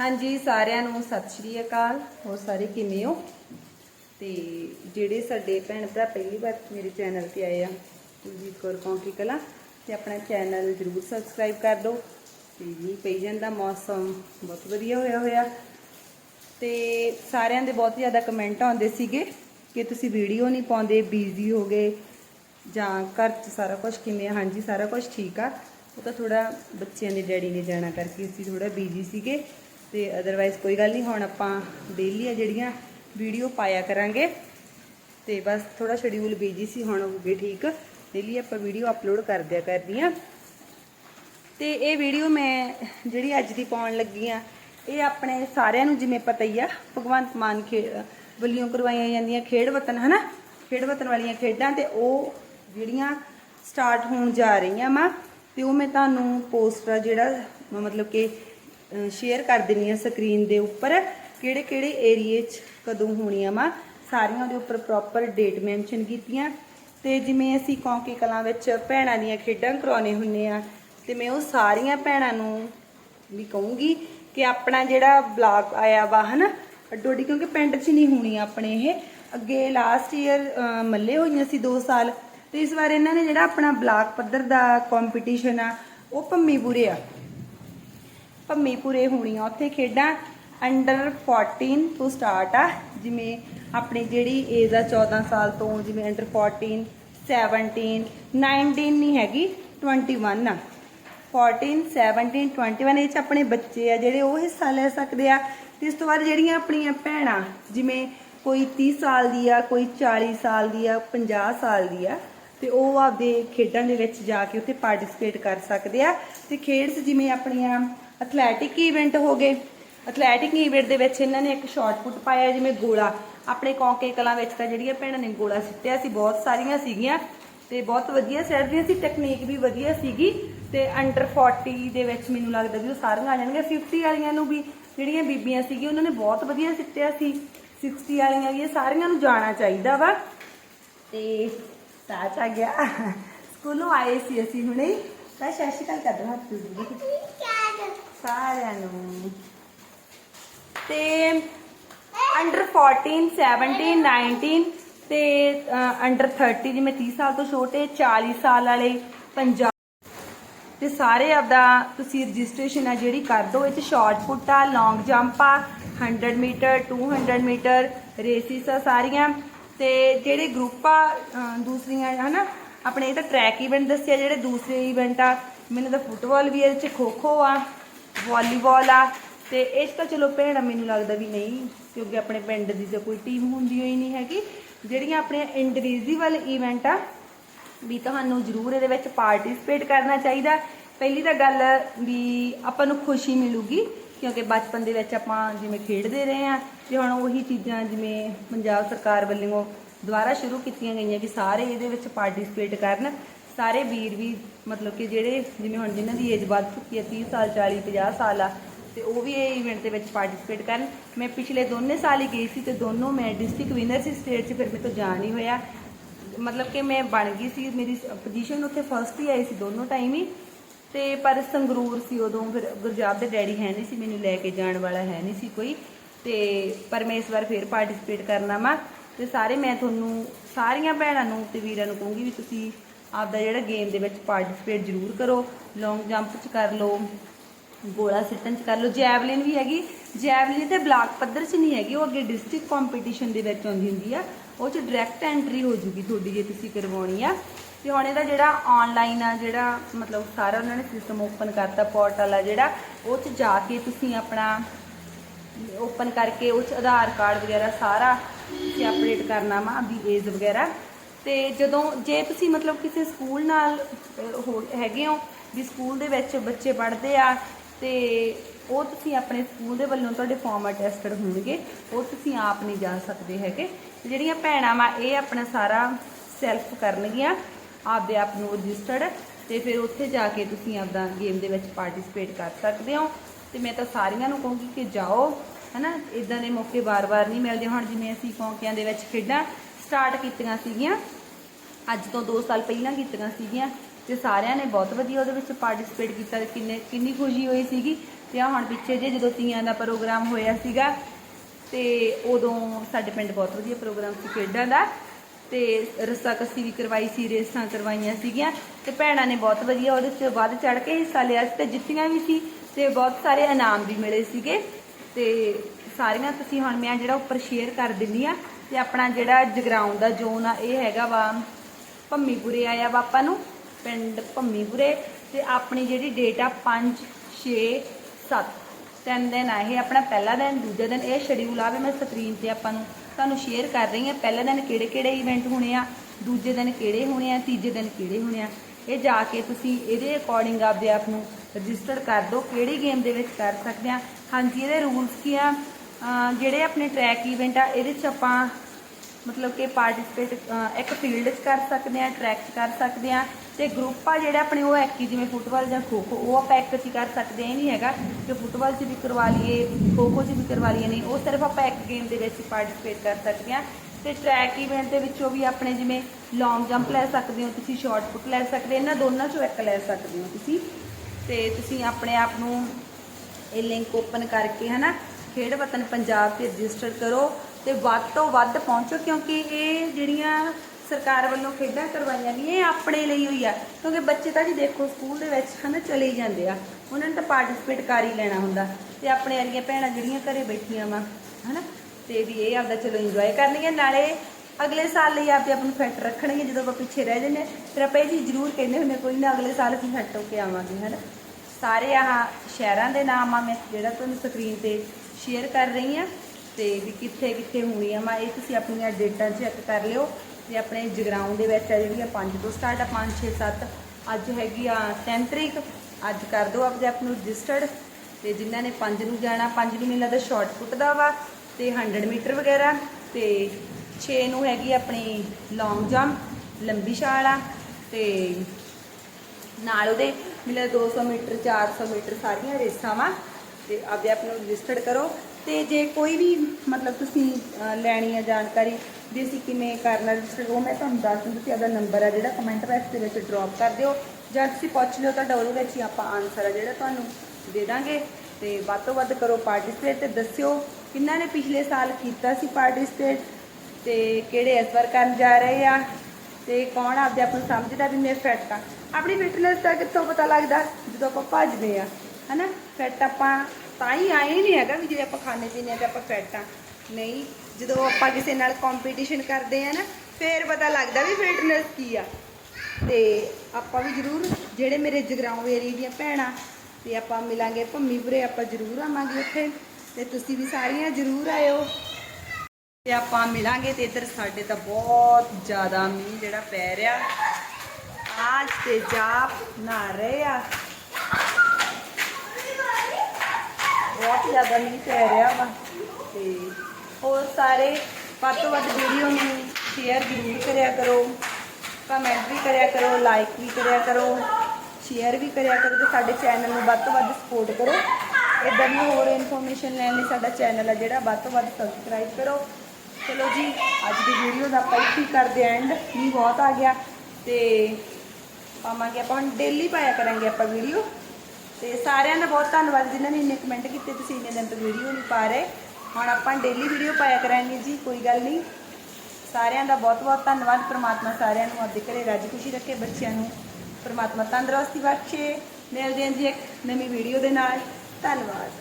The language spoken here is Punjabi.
ਹਾਂਜੀ, ਸਾਰਿਆਂ ਨੂੰ ਸਤਿ ਸ਼੍ਰੀ ਅਕਾਲ। ਹੋਰ ਸਾਰੇ ਕਿਵੇਂ ਹੋ? ਤੇ ਜਿਹੜੇ ਸਾਡੇ ਭੈਣ ਭਰਾ ਪਹਿਲੀ ਵਾਰ ਮੇਰੇ ਚੈਨਲ ਤੇ ਆਏ ਆ, ਕੁਲਜੀਤ ਕੌਰ ਕੌਂਕੀ ਕਲਾ, ਤੇ ਆਪਣਾ ਚੈਨਲ ਜਰੂਰ ਸਬਸਕ੍ਰਾਈਬ ਕਰ ਦਿਓ। ਤੇ ਜੀ ਪਈ ਜਾਂਦਾ, ਮੌਸਮ ਬਹੁਤ ਵਧੀਆ ਹੋਇਆ ਹੋਇਆ। ਤੇ ਸਾਰਿਆਂ ਦੇ ਬਹੁਤ ਜ਼ਿਆਦਾ ਕਮੈਂਟ ਆਉਂਦੇ ਸੀਗੇ ਕਿ ਤੁਸੀਂ ਵੀਡੀਓ ਨਹੀਂ ਪਾਉਂਦੇ ਬਿਜ਼ੀ ਹੋ ਗਏ, ਜਾਂ ਘਰ 'ਚ ਸਾਰਾ ਕੁਝ ਕਿਵੇਂ ਆ? ਹਾਂਜੀ, ਸਾਰਾ ਕੁਝ ਠੀਕ ਆ। ਉਹ ਤਾਂ ਥੋੜਾ ਬੱਚਿਆਂ ਦੇ ਡੈਡੀ ਨੇ ਜਾਣਾ ਕਰਕੇ ਅਸੀਂ ਥੋੜਾ ਬਿਜ਼ੀ ਸੀਗੇ। ਤੇ ਅਦਰਵਾਈਜ਼ ਕੋਈ ਗੱਲ ਨਹੀਂ, ਹੁਣ ਆਪਾਂ ਡੇਲੀ ਆ ਜਿਹੜੀਆਂ ਵੀਡੀਓ ਪਾਇਆ ਕਰਾਂਗੇ। ਤੇ ਬਸ ਥੋੜਾ ਸ਼ਡਿਊਲ ਬਿਜ਼ੀ ਸੀ, ਹੁਣ ਹੋ ਗਏ ਠੀਕ। ਡੇਲੀ ਆਪਾਂ ਵੀਡੀਓ ਅਪਲੋਡ ਕਰ ਦਿਆ ਕਰਦੀ ਆ। ਤੇ ਇਹ ਵੀਡੀਓ ਮੈਂ ਜਿਹੜੀ ਅੱਜ ਦੀ ਪਾਉਣ ਲੱਗੀ ਆ, ਇਹ ਆਪਣੇ ਸਾਰਿਆਂ ਨੂੰ ਜਿਵੇਂ ਪਤਾ ਹੀ ਆ, ਭਗਵੰਤ ਮਾਨ ਖੇ, ਵੱਲੋਂ ਕਰਵਾਈਆਂ ਜਾਂਦੀਆਂ ਖੇਡ ਵਤਨ, ਹਨਾ? ਖੇਡ ਵਤਨ ਵਾਲੀਆਂ ਖੇਡਾਂ ਤੇ ਉਹ ਜਿਹੜੀਆਂ ਸਟਾਰਟ ਹੋਣ ਜਾ ਰਹੀਆਂ ਵਾ, ਤੇ ਉਹ ਮੈਂ ਤੁਹਾਨੂੰ ਪੋਸਟਰ ਜਿਹੜਾ, ਮਤਲਬ ਕਿ ਸ਼ੇਅਰ ਕਰ ਦਿੰਨੀ ਆ ਸਕਰੀਨ ਦੇ ਉੱਪਰ ਕਿਹੜੇ ਕਿਹੜੇ ਏਰੀਏ 'ਚ ਕਦੋਂ ਹੋਣੀਆਂ ਵਾ। ਸਾਰੀਆਂ ਦੇ ਉੱਪਰ ਪ੍ਰੋਪਰ ਡੇਟ ਮੈਂਸ਼ਨ ਕੀਤੀਆਂ। ਤੇ ਜਿਵੇਂ ਅਸੀਂ ਕੌਂਕੇ ਕਲਾਂ ਵਿੱਚ ਭੈਣਾਂ ਦੀਆਂ ਖੇਡਾਂ ਕਰਾਉਣੇ ਹੁੰਨੇ ਆ, ਤੇ ਮੈਂ ਉਹ ਸਾਰੀਆਂ ਭੈਣਾਂ ਨੂੰ ਵੀ ਕਹੂੰਗੀ ਕਿ ਆਪਣਾ ਜਿਹੜਾ ਬਲਾਗ ਆਇਆ ਵਾ ਹਨਾ ਅੱਡੋ ਅੱਡੀ ਕਿਉਂਕਿ ਪਿੰਡ 'ਚ ਨਹੀਂ ਹੋਣੀ ਆਪਣੇ ਇਹ। ਅੱਗੇ ਲਾਸਟ ਈਅਰ ਮੱਲੇ ਹੋਈਆਂ ਸੀ 2 ਸਾਲ, ਤੇ ਇਸ ਵਾਰ ਇਹਨਾਂ ਨੇ ਜਿਹੜਾ ਆਪਣਾ ਬਲਾਕ ਪੱਧਰ ਦਾ ਕੰਪੀਟੀਸ਼ਨ ਆ, ਉਹ ਭੰਮੀਪੁਰੇ ਆ। ਭੰਮੀਪੁਰੇ ਹੋਣੀਆਂ ਉੱਥੇ ਖੇਡਾਂ। ਅੰਡਰ 14 ਤੋਂ ਸਟਾਰਟ ਆ। ਜਿਵੇਂ ਆਪਣੀ ਜਿਹੜੀ ਏਜ ਆ 14 ਸਾਲ ਤੋਂ, ਜਿਵੇਂ ਅੰਡਰ 14 17 19 ਨਹੀਂ ਹੈਗੀ 21 ਆ। 14 17 21 ਇਹ ਚ ਆਪਣੇ ਬੱਚੇ ਆ ਜਿਹੜੇ ਉਹ ਹਿੱਸਾ ਲੈ ਸਕਦੇ ਆ। ਤੇ ਇਸ ਤੋਂ ਬਾਅਦ ਜਿਹੜੀਆਂ ਆਪਣੀਆਂ ਭੈਣਾਂ, ਜਿਵੇਂ ਕੋਈ 30 ਸਾਲ ਦੀ ਆ, ਕੋਈ 40 ਸਾਲ ਦੀ ਆ 50 ਸਾਲ ਦੀ ਆ, ਤੇ ਉਹ ਆਪਦੇ ਖੇਡਾਂ ਦੇ ਵਿੱਚ ਜਾ ਕੇ ਉੱਥੇ ਪਾਰਟਿਸਿਪੇਟ ਕਰ ਸਕਦੇ ਆ। ਤੇ ਖੇਡਸ ਜਿਵੇਂ ਆਪਣੀਆਂ ਐਥਲੈਟਿਕ ਇਵੈਂਟ ਹੋ ਗਏ। ਐਥਲੈਟਿਕ ਇਵੈਂਟ ਦੇ ਵਿੱਚ ਇਹਨਾਂ ਨੇ ਇੱਕ ਸ਼ਾਰਟ ਪੁੱਟ ਪਾਇਆ ਜਿਵੇਂ ਗੋਲਾ। ਆਪਣੇ ਕੌਂਕੇ ਕਲਾਂ ਵਿੱਚ ਤਾਂ ਜਿਹੜੀਆਂ ਭੈਣਾਂ ਨੇ ਗੋਲਾ ਸਿੱਟਿਆ ਸੀ, ਬਹੁਤ ਸਾਰੀਆਂ ਸੀਗੀਆਂ ਤੇ ਬਹੁਤ ਵਧੀਆ ਸਿੱਟਦੀਆਂ ਸੀ ਟੈਕਨੀਕ ਵੀ ਵਧੀਆ ਸੀਗੀ ਤੇ ਅੰਡਰ 40 ਦੇ ਵਿੱਚ ਮੈਨੂੰ ਲੱਗਦਾ ਵੀ ਉਹ ਸਾਰੀਆਂ ਆ ਜਾਣਗੀਆਂ। 50 ਵਾਲੀਆਂ ਨੂੰ ਵੀ ਜਿਹੜੀਆਂ ਬੀਬੀਆਂ ਸੀਗੀਆਂ, ਉਹਨਾਂ ਨੇ ਬਹੁਤ ਵਧੀਆ ਸਿੱਟਿਆ ਸੀ। 60 ਵਾਲੀਆਂ ਵੀ ਇਹ ਸਾਰੀਆਂ ਨੂੰ ਜਾਣਾ ਚਾਹੀਦਾ ਵਾ। ਤੇ ਸਾਚ ਆ ਗਿਆ। ਸਕੂਲੋਂ ਆਏ ਸੀ ਅਸੀਂ ਹੁਣੇ। ਤਾਂ ਸਤਿ ਸ਼੍ਰੀ ਅਕਾਲ ਕਰ ਦੋ ਹੱਥ ਜੋੜ। ਸਾਰਿਆਂ ਨੂੰ। ਤੇ ਅੰਡਰ 14 17 19 ਤੇ ਅੰਡਰ 30 ਜਿਵੇਂ 30 ਸਾਲ ਤੋਂ ਛੋਟੇ 40 ਸਾਲ ਵਾਲੇ ਪੰਜਾਬ ਤੇ ਸਾਰੇ ਆਪਦਾ ਤੁਸੀਂ ਰਜਿਸਟ੍ਰੇਸ਼ਨ ਆ ਜਿਹੜੀ ਕਰ ਦਿਓ ਇਹ ਚ ਸ਼ਾਰਟ ਪੁੱਟ ਆ ਲੌਂਗ ਜੰਪ ਆ 100 ਮੀਟਰ 200 ਮੀਟਰ ਰੇਸਿਸ ਆ ਸਾਰੀਆਂ। ਤੇ ਜਿਹੜੇ ਗਰੁੱਪ ਆ, ਅਹ, ਦੂਸਰੀਆਂ, ਹਨਾ, ਆਪਣੇ ਇਹ ਤਾਂ ਟਰੈਕ ਇਵੈਂਟ ਦੱਸਿਆ, ਜਿਹੜੇ ਦੂਸਰੇ ਇਵੈਂਟ ਆ, ਮੈਨੂੰ ਤਾਂ ਫੁੱਟਬਾਲ ਵੀ ਇਹਦੇ ਚ ਖੋ ਖੋ ਆ। ਵਾਲੀਬਾਲ ਆ। ਤੇ ਇਹ 'ਚ ਤਾਂ ਚਲੋ ਭੈਣਾ ਮੈਨੂੰ ਲੱਗਦਾ ਵੀ ਨਹੀਂ, ਕਿਉਂਕਿ ਆਪਣੇ ਪਿੰਡ ਦੀ ਤਾਂ ਕੋਈ ਟੀਮ ਹੁੰਦੀ ਹੋਈ ਨਹੀਂ ਹੈਗੀ। ਜਿਹੜੀਆਂ ਆਪਣੀਆਂ ਇੰਡੀਵਿਜੂਅਲ ਇਵੈਂਟ ਆ, ਵੀ ਤੁਹਾਨੂੰ ਜ਼ਰੂਰ ਇਹਦੇ ਵਿੱਚ ਪਾਰਟਿਸਿਪੇਟ ਕਰਨਾ ਚਾਹੀਦਾ। ਪਹਿਲੀ ਤਾਂ ਗੱਲ ਵੀ ਆਪਾਂ ਨੂੰ ਖੁਸ਼ੀ ਮਿਲੂਗੀ, ਕਿਉਂਕਿ ਬਚਪਨ ਦੇ ਵਿੱਚ ਆਪਾਂ ਜਿਵੇਂ ਖੇਡਦੇ ਰਹੇ ਆ, ਤੇ ਹੁਣ ਉਹੀ ਚੀਜ਼ਾਂ ਜਿਵੇਂ ਪੰਜਾਬ ਸਰਕਾਰ ਵੱਲੋਂ ਦੁਬਾਰਾ ਸ਼ੁਰੂ ਕੀਤੀਆਂ ਗਈਆਂ ਕਿ ਸਾਰੇ ਇਹਦੇ ਵਿੱਚ ਪਾਰਟਿਸਿਪੇਟ ਕਰਨ। ਸਾਰੇ ਵੀਰ ਵੀ ਮਤਲਬ ਕਿ ਜਿਹੜੇ ਜਿਵੇਂ ਹੁਣ ਜਿਨ੍ਹਾਂ ਦੀ ਏਜ ਵੱਧ ਚੁੱਕੀ ਹੈ 30 ਸਾਲ 40 50 ਸਾਲ ਆ, ਤੇ ਉਹ ਵੀ ਇਹ ਇਵੈਂਟ ਦੇ ਵਿੱਚ ਪਾਰਟਿਸਿਪੇਟ ਕਰਨ। ਮੈਂ ਪਿਛਲੇ ਦੋਨੇ ਸਾਲ ਹੀ ਗਈ ਸੀ ਤੇ ਦੋਨੋਂ ਮੈਂ ਡਿਸਟ੍ਰਿਕਟ ਵਿਨਰ ਸੀ ਸਟੇਟ 'ਚ, ਫਿਰ ਮੇਰੇ ਤੋਂ ਜਾਣ ਨਹੀਂ ਹੋਇਆ। ਮਤਲਬ ਕਿ ਮੈਂ ਬਣ ਗਈ ਸੀ, ਮੇਰੀ ਪੋਜੀਸ਼ਨ ਉੱਥੇ ਫਸਟ ਹੀ ਆਈ ਸੀ ਦੋਨੋਂ ਟਾਈਮ ਹੀ। ਤੇ ਪਰ ਸੰਗਰੂਰ ਸੀ ਉਦੋਂ, ਫਿਰ ਗੁਰਜਾਬ ਦੇ ਡੈਡੀ ਹੈ ਨਹੀਂ ਸੀ, ਮੈਨੂੰ ਲੈ ਕੇ ਜਾਣ ਵਾਲਾ ਹੈ ਨਹੀਂ ਸੀ ਕੋਈ। ਤੇ ਪਰ ਮੈਂ ਇਸ ਵਾਰ ਫੇਰ ਪਾਰਟਿਸਿਪੇਟ ਕਰਨਾ ਵਾ। ਤੇ ਸਾਰੇ ਮੈਂ ਤੁਹਾਨੂੰ, ਸਾਰੀਆਂ ਭੈਣਾਂ ਨੂੰ ਤੇ ਵੀਰਾਂ ਨੂੰ ਕਹੂੰਗੀ ਵੀ ਤੁਸੀਂ ਆਪਦਾ ਜਿਹੜਾ ਗੇਮ ਦੇ ਵਿੱਚ ਪਾਰਟਿਸਿਪੇਟ ਜ਼ਰੂਰ ਕਰੋ ਲੌਂਗ ਜੰਪ 'ਚ ਕਰ ਲਓ, ਗੋਲਾ ਸਿੱਟਣ 'ਚ ਕਰ ਲਓ ਜੈਵਲਿਨ ਵੀ ਹੈਗੀ ਜੈਵਲਿਨ ਤੇ ਬਲਾਕ ਪੱਧਰ 'ਚ ਨਹੀਂ ਹੈਗੀ, ਉਹ ਅੱਗੇ ਡਿਸਟ੍ਰਿਕਟ ਕੰਪੀਟੀਸ਼ਨ ਦੇ ਵਿੱਚ ਆਉਂਦੀ ਹੁੰਦੀ ਆ, ਉਹ 'ਚ ਡਾਇਰੈਕਟ ਐਂਟਰੀ ਹੋ ਜੂਗੀ ਤੁਹਾਡੀ ਜੇ ਤੁਸੀਂ ਕਰਵਾਉਣੀ ਆ। ਤੇ ਹੁਣ ਇਹਦਾ ਜਿਹੜਾ ਆਨਲਾਈਨ ਆ, ਜਿਹੜਾ ਮਤਲਬ ਸਾਰਾ ਉਹਨਾਂ ਨੇ ਸਿਸਟਮ ਓਪਨ ਕਰਤਾ ਪੋਰਟਲ ਆ ਜਿਹੜਾ, ਉਹ 'ਚ ਜਾ ਕੇ ਤੁਸੀਂ ਆਪਣਾ ਓਪਨ ਕਰਕੇ, ਉਹ 'ਚ ਆਧਾਰ ਕਾਰਡ ਵਗੈਰਾ ਸਾਰਾ ਤੁਸੀਂ ਅਪਡੇਟ ਕਰਨਾ ਵਾ ਆਪਦੀ ਏਜ ਵਗੈਰਾ। ਤੇ ਜਦੋਂ ਜੇ ਤੁਸੀਂ ਮਤਲਬ ਕਿਸੇ ਸਕੂਲ ਨਾਲ ਹੋ, ਹੈਗੇ ਹੋ, ਵੀ ਸਕੂਲ ਦੇ ਵਿੱਚ ਬੱਚੇ ਪੜ੍ਹਦੇ ਆ, ਤੇ ਉਹ ਤੁਸੀਂ ਆਪਣੇ ਸਕੂਲ ਦੇ ਵੱਲੋਂ ਤੁਹਾਡੇ ਫਾਰਮ ਅਟੈਸਟਡ ਹੋਣਗੇ, ਉਹ ਤੁਸੀਂ ਆਪ ਨਹੀਂ ਜਾ ਸਕਦੇ ਹੈਗੇ। ਜਿਹੜੀਆਂ ਭੈਣਾਂ ਵਾ, ਇਹ ਆਪਣਾ ਸਾਰਾ ਸੈਲਫ ਕਰਨਗੀਆਂ, ਆਪਦੇ ਆਪ ਨੂੰ ਰਜਿਸਟਰਡ ਤੇ ਫਿਰ ਉੱਥੇ ਜਾ ਕੇ ਤੁਸੀਂ ਆਪਦਾ ਗੇਮ ਦੇ ਵਿੱਚ ਪਾਰਟਿਸਿਪੇਟ ਕਰ ਸਕਦੇ ਹੋ। ਤੇ ਮੈਂ ਤਾਂ ਸਾਰੀਆਂ ਨੂੰ ਕਹੂੰਗੀ ਕਿ ਜਾਓ, ਹਨਾ ਇਦਾਂ ਦੇ ਮੌਕੇ ਵਾਰ-ਵਾਰ ਨਹੀਂ ਮਿਲਦੇ। ਹੁਣ ਜਿਵੇਂ ਅਸੀਂ ਕੌਂਕਿਆਂ ਦੇ ਵਿੱਚ ਖੇਡਾਂ ਸਟਾਰਟ ਕੀਤੀਆਂ ਸੀਗੀਆਂ। ਅੱਜ ਤੋਂ 2 ਸਾਲ ਪਹਿਲਾਂ ਕੀਤੀਆਂ ਸੀਗੀਆਂ ਤੇ ਸਾਰਿਆਂ ਨੇ ਬਹੁਤ ਵਧੀਆ ਉਹਦੇ ਵਿੱਚ ਪਾਰਟਿਸਿਪੇਟ ਕੀਤਾ ਤੇ ਕਿੰਨੇ ਕਿੰਨੀ ਖੁਸ਼ੀ ਹੋਈ ਸੀਗੀ। ਤੇ ਆ ਹੁਣ ਪਿੱਛੇ ਜੇ ਜਦੋਂ ਤੀਆਂ ਦਾ ਪ੍ਰੋਗਰਾਮ ਹੋਇਆ ਸੀਗਾ ਤੇ ਉਦੋਂ ਸਾਡੇ ਪਿੰਡ ਬਹੁਤ ਵਧੀਆ ਪ੍ਰੋਗਰਾਮ ਸੀ ਖੇਡਾਂ ਦਾ ਤੇ ਰੱਸਾ ਕੱਸੀ ਵੀ ਕਰਵਾਈ ਸੀ, ਰੇਸਾਂ ਕਰਵਾਈਆਂ ਸੀਗੀਆਂ ਤੇ ਭੈਣਾਂ ਨੇ ਬਹੁਤ ਵਧੀਆ ਉਹਦੇ 'ਚ ਵੱਧ ਚੜ ਕੇ ਹਿੱਸਾ ਲਿਆ ਸੀ ਤੇ ਜਿੱਤੀਆਂ ਵੀ ਸੀ ਤੇ ਬਹੁਤ ਸਾਰੇ ਇਨਾਮ ਵੀ ਮਿਲੇ ਸੀਗੇ ਤੇ ਸਾਰੀਆਂ ਤੁਸੀਂ ਹੁਣ ਮੈਂ ਜਿਹੜਾ ਉੱਪਰ ਸ਼ੇਅਰ ਕਰ ਦਿੰਦੀ ਆ ਤੇ ਆਪਣਾ ਜਿਹੜਾ ਜਗਰਾਉਂ ਦਾ ਜ਼ੋਨ ਆ, ਇਹ ਹੈਗਾ ਵਾ ਭੰਮੀਪੁਰੇ ਆਇਆ ਵਾ ਆਪਾਂ ਨੂੰ, ਪਿੰਡ ਭੰਮੀਪੁਰੇ ਤੇ ਆਪਣੀ ਜਿਹੜੀ ਡੇਟ ਆ 5 6 7 ਤਿੰਨ ਦਿਨ ਆ ਇਹ ਆਪਣਾ ਪਹਿਲਾ ਦਿਨ, ਦੂਜਾ ਦਿਨ ਇਹ ਸ਼ਡਿਊਲ ਆਵੇ ਮੈਂ ਸਕਰੀਨ ਤੇ ਆਪਾਂ ਨੂੰ ਤੁਹਾਨੂੰ ਸ਼ੇਅਰ ਕਰ ਰਹੀ ਹਾਂ ਪਹਿਲਾ ਦਿਨ ਕਿਹੜੇ ਕਿਹੜੇ ਇਵੈਂਟ ਹੋਣੇ ਆ, ਦੂਜੇ ਦਿਨ ਕਿਹੜੇ ਹੋਣੇ ਆ, ਤੀਜੇ ਦਿਨ ਕਿਹੜੇ ਹੋਣੇ ਆ। ਇਹ ਜਾ ਕੇ ਤੁਸੀਂ ਇਹਦੇ ਅਕੋਰਡਿੰਗ ਆਪਦੇ ਆਪ ਨੂੰ ਰਜਿਸਟਰ ਕਰ ਦਿਓ, ਕਿਹੜੀ ਗੇਮ ਦੇ ਵਿੱਚ ਕਰ ਸਕਦੇ ਆ। ਹਾਂਜੀ, ਇਹਦੇ ਰੂਲਸ ਕੀ ਆ? ਜਿਹੜੇ ਆਪਣੇ ਟਰੈਕ ਇਵੈਂਟ ਆ, ਇਹਦੇ 'ਚ ਆਪਾਂ ਮਤਲਬ ਕਿ ਪਾਰਟਿਸਿਪੇਟ ਇੱਕ ਫੀਲਡ 'ਚ ਕਰ ਸਕਦੇ ਆ ਟਰੈਕ 'ਚ ਕਰ ਸਕਦੇ ਆ ਤੇ ਗਰੁੱਪ ਆ ਜਿਹੜਾ ਆਪਣੇ ਉਹ ਐਕੀ ਜਿਵੇਂ ਫੁੱਟਬਾਲ ਜਾਂ ਖੋ ਖੋ, ਉਹ ਆਪਾਂ ਇੱਕ 'ਚ ਕਰ ਸਕਦੇ ਆ, ਇਹ ਨਹੀਂ ਹੈਗਾ ਕਿ ਫੁੱਟਬਾਲ 'ਚ ਵੀ ਕਰਵਾ ਲਈਏ, ਖੋ ਖੋ 'ਚ ਵੀ ਕਰਵਾ ਲਈਏ, ਨਹੀਂ, ਉਹ ਸਿਰਫ ਆਪਾਂ ਇੱਕ ਗੇਮ ਦੇ ਵਿੱਚ ਹੀ ਕਰ ਸਕਦੇ ਆ ਤੇ ਟਰੈਕ ਇਵੈਂਟ ਦੇ ਵਿੱਚੋਂ ਵੀ ਆਪਣੇ ਜਿਵੇਂ ਲੌਂਗ ਜੰਪ ਲੈ ਸਕਦੇ ਹੋ ਤੁਸੀਂ ਸ਼ਾਰਟ ਪੁੱਟ ਲੈ ਸਕਦੇ, ਇਹਨਾਂ ਦੋਨਾਂ 'ਚੋਂ ਇੱਕ ਲੈ ਸਕਦੇ ਹੋ ਤੁਸੀਂ ਤੇ ਤੁਸੀਂ ਆਪਣੇ ਆਪ ਨੂੰ ਇਹ ਲਿੰਕ ਓਪਨ ਕਰਕੇ ਹਨਾ ਖੇਡ ਵਤਨ ਪੰਜਾਬ ਤੇ ਰਜਿਸਟਰ ਕਰੋ ਤੇ ਵੱਧ ਤੋਂ ਵੱਧ ਪਹੁੰਚੋ, ਕਿਉਂਕਿ ਇਹ ਜਿਹੜੀਆਂ ਸਰਕਾਰ ਵੱਲੋਂ ਖੇਡਾਂ ਕਰਵਾਈਆਂ ਗਈਆਂ, ਇਹ ਆਪਣੇ ਲਈ ਹੋਈ ਆ। ਕਿਉਂਕਿ ਬੱਚੇ ਤਾਂ ਜੀ ਦੇਖੋ, ਸਕੂਲ ਦੇ ਵਿੱਚ ਹਨਾ ਚਲੇ ਹੀ ਜਾਂਦੇ ਆ। ਉਹਨਾਂ ਨੇ ਤਾਂ ਪਾਰਟਿਸਿਪੇਟ ਕਰ ਹੀ ਲੈਣਾ ਹੁੰਦਾ। ਤੇ ਆਪਣੇ ਵਰਗੀਆਂ ਭੈਣਾਂ ਜਿਹੜੀਆਂ ਘਰੇ ਬੈਠੀਆਂ ਵਾ, ਹਨਾ, ਤੇ ਵੀ ਇਹ ਆਪਦਾ ਚਲੋ ਇੰਜੋਏ ਕਰਨਗੀਆਂ, ਨਾਲੇ ਅਗਲੇ ਸਾਲ ਲਈ ਆਪਦੇ ਆਪ ਨੂੰ ਫਿੱਟ ਰੱਖਣਗੇ, ਜਦੋਂ ਆਪਾਂ ਪਿੱਛੇ ਰਹਿ ਜੰਨੇ ਫਿਰ ਆਪਾਂ ਇਹ ਜੀ ਜ਼ਰੂਰ ਕਹਿੰਦੇ ਹੁੰਦੇ ਕੋਈ ਨਾ ਅਗਲੇ ਸਾਲ ਅਸੀਂ ਫਿੱਟ ਹੋ ਕੇ ਆਵਾਂਗੇ, ਹਨਾ। ਸਾਰੇ ਆਹ ਸ਼ਹਿਰਾਂ ਦੇ ਨਾਮ ਆ ਮੈਂ ਜਿਹੜਾ ਤੁਹਾਨੂੰ ਸਕਰੀਨ ਤੇ ਸ਼ੇਅਰ ਕਰ ਰਹੀ ਆ ਤੇ ਵੀ ਕਿੱਥੇ ਕਿੱਥੇ ਹੋਣੀਆਂ ਮੈਂ ਇਹ ਤੁਸੀਂ ਆਪਣੀਆਂ ਡੇਟਾਂ ਚੈੱਕ ਕਰ ਲਿਓ ਤੇ ਆਪਣੇ ਜਗਰਾਉਂ ਦੇ ਵਿੱਚ ਆ ਜਿਹੜੀ ਆ 5 ਤੋਂ ਸਟਾਰਟ ਆ 5 6 7 ਅੱਜ ਹੈਗੀ ਆ 10 ਤਰੀਕ। ਅੱਜ ਕਰ ਦਿਓ ਆਪਣੇ ਆਪ ਨੂੰ ਰਜਿਸਟਰਡ ਤੇ ਜਿਨ੍ਹਾਂ ਨੇ 5 ਨੂੰ ਜਾਣਾ 5 ਨੂੰ ਮੈਨੂੰ ਲੱਗਦਾ ਸ਼ਾਰਟ ਪੁੱਟ ਦਾ ਵਾ ਤੇ 100 ਮੀਟਰ ਵਗੈਰਾ। ਤੇ 6 ਨੂੰ ਹੈਗੀ ਆਪਣੀ ਲੌਂਗ ਜੰਪ ਲੰਬੀ ਛਾਲ ਆ। ਤੇ ਨਾਲ ਉਹਦੇ ਮਿਲੇ 200 ਮੀਟਰ 400 ਮੀਟਰ ਸਾਰੀਆਂ ਰੇਸਾਂ ਵਾ। ਤੇ ਆਪਦੇ ਆਪ ਨੂੰ ਰਜਿਸਟਰਡ ਕਰੋ ਤੇ ਜੇ ਕੋਈ ਵੀ ਮਤਲਬ ਤੁਸੀਂ ਲੈਣੀ ਹੈ ਜਾਣਕਾਰੀ ਵੀ ਅਸੀਂ ਕਿਵੇਂ ਕਰਨਾ ਰਜਿਸਟਰ ਉਹ ਮੈਂ ਤੁਹਾਨੂੰ ਦੱਸ ਦੂੰ ਤੁਸੀਂ ਆਪਦਾ ਨੰਬਰ ਆ ਜਿਹੜਾ ਕਮੈਂਟ ਬਾਕਸ ਦੇ ਵਿੱਚ ਡ੍ਰੌਪ ਕਰ ਦਿਓ। ਜਾਂ ਤੁਸੀਂ ਪੁੱਛ ਲਿਓ ਤੁਹਾਡਾ, ਉਹਦੇ ਵਿੱਚ ਹੀ ਆਪਾਂ ਆਨਸਰ ਆ ਜਿਹੜਾ ਤੁਹਾਨੂੰ ਦੇ ਦਾਂਗੇ। ਤੇ ਵੱਧ ਤੋਂ ਵੱਧ ਕਰੋ ਪਾਰਟਿਸਿਪੇਟ ਤੇ ਦੱਸਿਓ ਕਿੰਨਾ ਨੇ ਪਿਛਲੇ ਸਾਲ ਕੀਤਾ ਸੀ ਪਾਰਟਿਸਿਪੇਟ ਤੇ ਕਿਹੜੇ ਇਸ ਵਾਰ ਕਰਨ ਜਾ ਰਹੇ ਆ ਤੇ ਕੌਣ ਆਪਦੇ ਆਪ ਨੂੰ ਸਮਝਦਾ ਵੀ ਮੈਂ ਫਿੱਟ ਆ। ਆਪਣੀ ਫਿਟਨੈਸ ਦਾ ਕਿੱਥੋਂ ਪਤਾ ਲੱਗਦਾ? ਜਦੋਂ ਆਪਾਂ ਭੱਜਦੇ ਆ। ਹਨਾ? ਫੈਟ ਆਪਾਂ ਤਾਂ ਹੀ ਆਏ ਨਹੀਂ ਹੈਗਾ ਵੀ ਜੇ ਆਪਾਂ ਖਾਣੇ ਪੀਣੇ ਤੇ ਆਪਾਂ ਫੈਟ ਆ। ਨਹੀਂ, ਜਦੋਂ ਆਪਾਂ ਕਿਸੇ ਨਾਲ ਕੰਪੀਟੀਸ਼ਨ ਕਰਦੇ ਆ ਨਾ, ਫੇਰ ਪਤਾ ਲੱਗਦਾ ਵੀ ਫਿਟਨੈਸ ਕੀ ਆ। ਤੇ ਆਪਾਂ ਵੀ ਜ਼ਰੂਰ ਜਿਹੜੇ ਮੇਰੇ ਜਗਰਾਉਂ ਏਰੀਆ ਦੀਆਂ ਭੈਣਾਂ, ਤੇ ਆਪਾਂ ਮਿਲਾਂਗੇ ਭੰਮੀਪੁਰੇ ਆਪਾਂ ਜ਼ਰੂਰ ਆਵਾਂਗੇ ਉੱਥੇ। ਤੇ ਤੁਸੀਂ ਵੀ ਸਾਰੀਆਂ ਜ਼ਰੂਰ ਆਇਓ। ਤੇ ਆਪਾਂ ਮਿਲਾਂਗੇ ਤੇ ਇੱਧਰ ਸਾਡੇ ਤਾਂ ਬਹੁਤ ਜ਼ਿਆਦਾ ਮੀਂਹ ਜਿਹੜਾ ਪੈ ਰਿਹਾ। ਆਜ ਤੇ ਜਾਪ ਨਾ ਰਹੇ ਆ। ਬਹੁਤ ਜ਼ਿਆਦਾ ਮੀਂਹ ਪੈ ਰਿਹਾ ਵਾ ਤੇ ਹੋਰ ਸਾਰੇ ਵੱਧ ਤੋਂ ਵੱਧ ਵੀਡੀਓ ਨੂੰ ਸ਼ੇਅਰ ਜ਼ਰੂਰ ਕਰਿਆ ਕਰੋ ਕਮੈਂਟ ਵੀ ਕਰਿਆ ਕਰੋ ਲਾਈਕ ਵੀ ਕਰਿਆ ਕਰੋ ਸ਼ੇਅਰ ਵੀ ਕਰਿਆ ਕਰੋ ਤੇ ਸਾਡੇ ਚੈਨਲ ਨੂੰ ਵੱਧ ਤੋਂ ਵੱਧ ਸਪੋਰਟ ਕਰੋ। ਇਦਾਂ ਦੀ ਹੋਰ ਇਨਫੋਰਮੇਸ਼ਨ ਲੈਣ ਲਈ ਸਾਡਾ ਚੈਨਲ ਹੈ ਜਿਹੜਾ ਵੱਧ ਤੋਂ ਵੱਧ ਸਬਸਕ੍ਰਾਈਬ ਕਰੋ। ਚਲੋ ਜੀ, ਅੱਜ ਦੀ ਵੀਡੀਓ ਦਾ ਆਪਾਂ ਇੱਥੇ ਕਰਦੇ ਐਂਡ ਮੀਂਹ ਬਹੁਤ ਆ ਗਿਆ ਤੇ ਪਾਵਾਂਗੇ ਆਪਾਂ ਹੁਣ ਡੇਲੀ ਪਾਇਆ ਕਰਾਂਗੇ ਆਪਾਂ ਵੀਡੀਓ ਤੇ ਸਾਰਿਆਂ ਦਾ ਬਹੁਤ ਧੰਨਵਾਦ ਜਿਨ੍ਹਾਂ ਨੇ ਇੰਨੇ ਕਮੈਂਟ ਕੀਤੇ, ਤੁਸੀਂ ਇੰਨੇ ਦਿਨ ਤੋਂ ਵੀਡੀਓ ਨਹੀਂ ਪਾ ਰਹੇ। ਹੁਣ ਆਪਾਂ ਡੇਲੀ ਵੀਡੀਓ ਪਾਇਆ ਕਰਾਂਗੇ ਜੀ, ਕੋਈ ਗੱਲ ਨਹੀਂ। ਸਾਰਿਆਂ ਦਾ ਬਹੁਤ ਬਹੁਤ ਧੰਨਵਾਦ, ਪ੍ਰਮਾਤਮਾ ਸਾਰਿਆਂ ਨੂੰ ਆਪਦੇ ਘਰੇ ਰਾਜੀ ਖੁਸ਼ੀ ਰੱਖੇ, ਬੱਚਿਆਂ ਨੂੰ। ਪ੍ਰਮਾਤਮਾ ਤੰਦਰੁਸਤੀ ਬਖਸ਼ੇ। ਮਿਲਦੇ ਹਾਂ ਜੀ ਇੱਕ ਨਵੀਂ ਵੀਡੀਓ ਦੇ ਨਾਲ। ਧੰਨਵਾਦ।